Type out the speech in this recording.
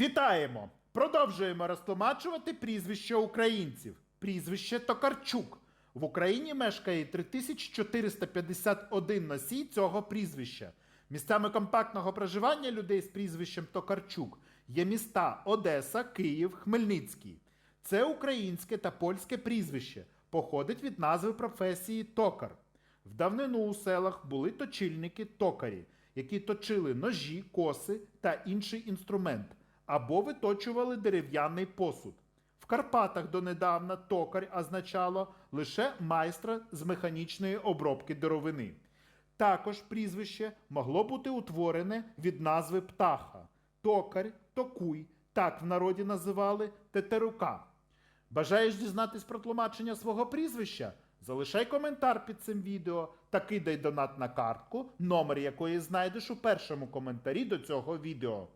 Вітаємо! Продовжуємо розтлумачувати прізвище українців. Прізвище Токарчук. В Україні мешкає 3451 носій цього прізвища. Місцями компактного проживання людей з прізвищем Токарчук є міста Одеса, Київ, Хмельницький. Це українське та польське прізвище, походить від назви професії токар. В давнину у селах були точильники токарі, які точили ножі, коси та інший інструмент, або виточували дерев'яний посуд. В Карпатах донедавна токар означало лише майстра з механічної обробки деревини. Також прізвище могло бути утворене від назви птаха токар, токуй, так в народі називали тетерука. Бажаєш дізнатись про тлумачення свого прізвища? Залишай коментар під цим відео та кидай донат на картку, номер якої знайдеш у першому коментарі до цього відео.